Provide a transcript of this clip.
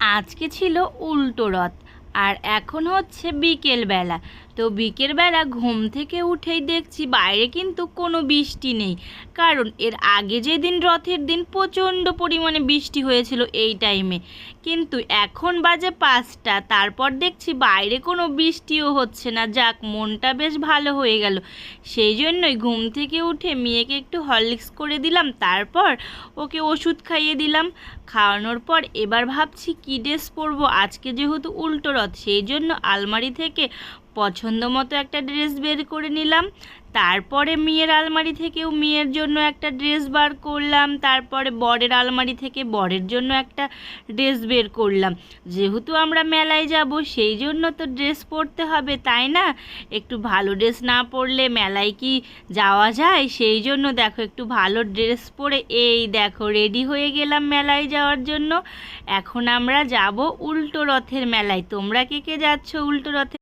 আজকে ছিল উল্টো রথ। আর এখন হচ্ছে বিকেলবেলা তো বিকেলবেলা ঘুম থেকে উঠেই দেখছি বাইরে কিন্তু কোনো বৃষ্টি নেই। কারণ এর আগে যেদিন রথের দিন প্রচণ্ড পরিমাণে বৃষ্টি হয়েছিল এই টাইমে কিন্তু এখন বাজে পাঁচটা, তারপর দেখছি বাইরে কোনো বৃষ্টিও হচ্ছে না। যাক, মনটা বেশ ভালো হয়ে গেল। সেই জন্যই ঘুম থেকে উঠে মেয়েকে একটু হরলিক্স করে দিলাম, তারপর ওকে ওষুধ খাইয়ে দিলাম। খাওয়ানোর পর এবার ভাবছি কী ড্রেস পরবো? আজকে যেহেতু উল্টো রথ সেই জন্য আলমারি থেকে পছন্দ মতো একটা ড্রেস বের করে নিলাম। তারপরে মেয়ের আলমারি থেকেও মেয়ের জন্য একটা ড্রেস বার করলাম, তারপরে বরের আলমারি থেকে বরের জন্য একটা ড্রেস বের করলাম। যেহেতু আমরা মেলায় যাব, সেই জন্য তো ড্রেস পরতে হবে, তাই না? একটু ভালো ড্রেস না পরলে মেলায় কি যাওয়া যায়? সেই জন্য দেখো একটু ভালো ড্রেস পরে এই দেখো রেডি হয়ে গেলাম মেলায় যাওয়ার জন্য। এখন আমরা যাব উল্টো রথের মেলায়। তোমরা কে কে যাচ্ছ উল্টো রথে?